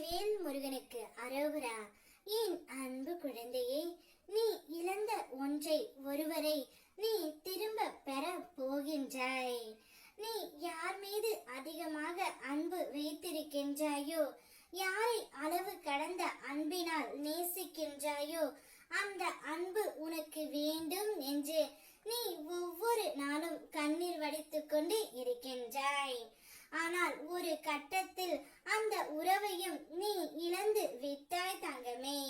வெற்றிவேல் முருகனுக்கு அரோகரா. என் அன்பு குழந்தையே நீ இழந்த ஒன்றை ஒருவரை நீ திரும்ப பெற போகின்றாய். நீ யார் மீது அதிகமாக அன்பு வைத்திருக்கின்றாயோ யாரை அளவு கடந்த அன்பினால் நேசிக்கின்றாயோ அந்த அன்பு உனக்கு வேண்டும் என்று நீ ஒவ்வொரு நாளும் கண்ணீர் வடித்துக் கொண்டு இருக்கின்றாய் ஆனால் ஒரு கட்டத்தில் அந்த உறவையும் நீ இழந்து விட்டாய் தங்கமே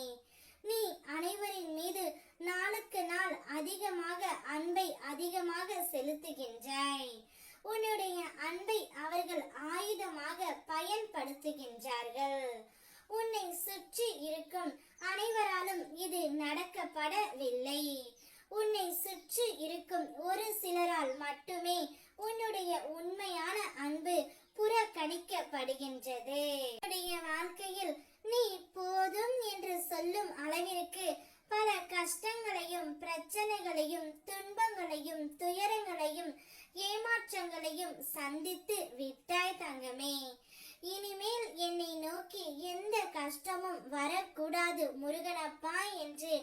நீ அனைவரின் மீது நாளுக்கு நாள் அதிகமாக அன்பை அதிகமாக செலுத்துகின்றாய். உன்னுடைய அன்பை அவர்கள் ஆயுதமாக பயன்படுத்துகின்றார்கள். உன்னை சுற்றி இருக்கும் அனைவராலும் இது நடக்கப்படவில்லை. உன்னை சுற்றி இருக்கும் ஒரு சிலரால் மட்டுமே உன்னுடைய உண்மையான அன்பு புறக்கணிக்கப்படுகின்றது. பிரச்சனைகளையும் துன்பங்களையும் துயரங்களையும் ஏமாற்றங்களையும் சந்தித்து விட்டாய் தங்கமே. இனிமேல் என்னை நோக்கி எந்த கஷ்டமும் வரக்கூடாது முருகனப்பா என்று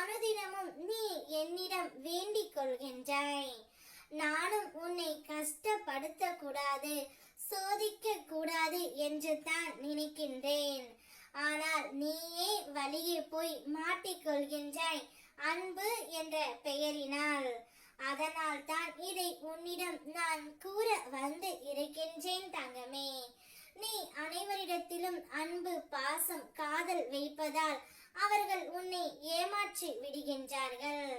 அனுதினமும் நீ என்னிடம் வேண்டிக் கொள்கின்றாய். நானும் உன்னை கஷ்டப்படுத்த கூடாது சோதிக்க கூடாது என்று தான் நினைக்கின்றேன். ஆனால் நீயே வழியே போய் மாட்டிக்கொள்கின்றாய் அன்பு என்ற பெயரினால். அதனால் தான் இதை உன்னிடம் நான் கூற வந்து இருக்கின்றேன் தங்கமே. நீ அனைவரிடத்திலும் அன்பு பாசம் காதல் வைப்பதால் அவர்கள் உன்னை ஏமாற்றி விடுகின்றார்கள்.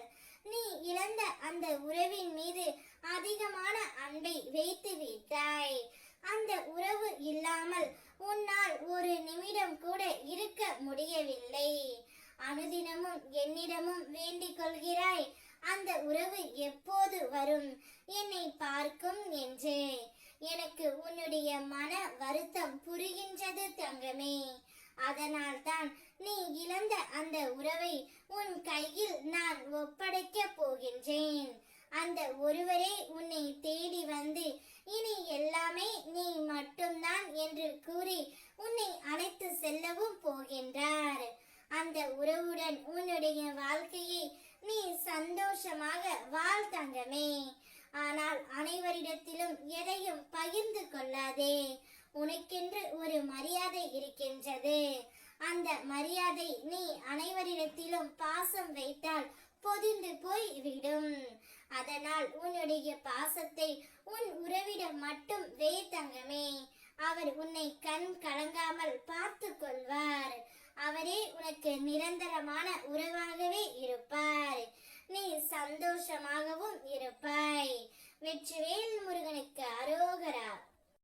நீ இழந்த அந்த உறவின் மீது அதிகமான அன்பை வைத்து விட்டாய். அந்த உறவு இல்லாமல் உன்னால் ஒரு நிமிடம் கூட இருக்க முடியவில்லை. அனுதினமும் என்னிடமும் வேண்டிக் கொள்கிறாய் அந்த உறவு எப்போது வரும்? என்னை பார்க்கும் என்றே எனக்கு உன்னுடைய மன வருத்தம் புரிகின்றது தங்கமே. அதனால் தான் நீ இழந்த அந்த உறவை உன் கையில் நான் ஒப்படைக்க போகின்றேன். அந்த ஒருவரே உன்னை தேடி வந்து இனி எல்லாமே நீ மட்டும்தான் என்று கூறி உன்னை அழைத்து செல்லவும் போகின்றார். உறவுடன் உன்னுடைய வாழ்க்கையை நீ சந்தோஷமாக வாழ் தங்கமே ஆனால் அனைவரிடத்திலும் எதையும் பகிர்ந்து கொள்ளாதே. உனக்கென்று ஒரு மரியாதை இருக்கின்றது. அந்த மரியாதை நீ அனைவரிடத்திலும் பாசம் வைத்தால் பொதிந்து போய் விடும் அதனால் உன்னுடைய பாசத்தை உன் உறவிடம் மட்டும் வே தங்கமே அவர் உன்னை கண் கலங்காமல் பார்த்து கொள் நிரந்தரமான உறவாகவே இருப்பார். நீ சந்தோஷமாகவும் இருப்பாய். வெற்றிவேல் முருகனுக்கு அரோகரா.